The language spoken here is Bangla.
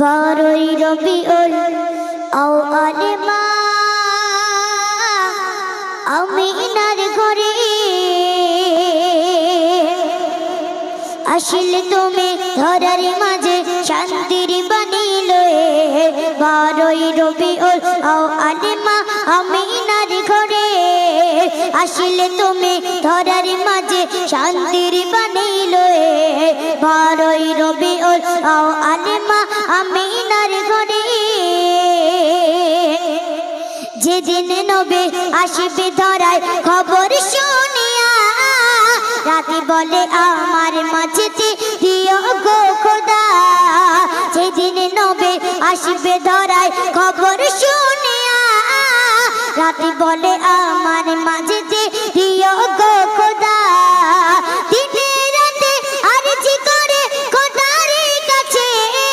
বারোই রবিউল আউয়ালে মা আমিনার ঘরে আসলে তুমি ধরার মাঝে শান্তির বানিল বারোই রবিউল আউয়ালে মা আমিনার ঘরে আসলে তুমি ধরার মাঝে বারোই রবিউল আউয়ালে মা আমিনার ঘরে। যেদিন নবে আসবে ধরায় খবর শুনিয়া, রাতে বলে আমার মাঝেতে দিও গো খোদা, যেদিন নবে আসবে ধরায় খবর শুনিয়া, রাতে বলে আমার মাঝেতে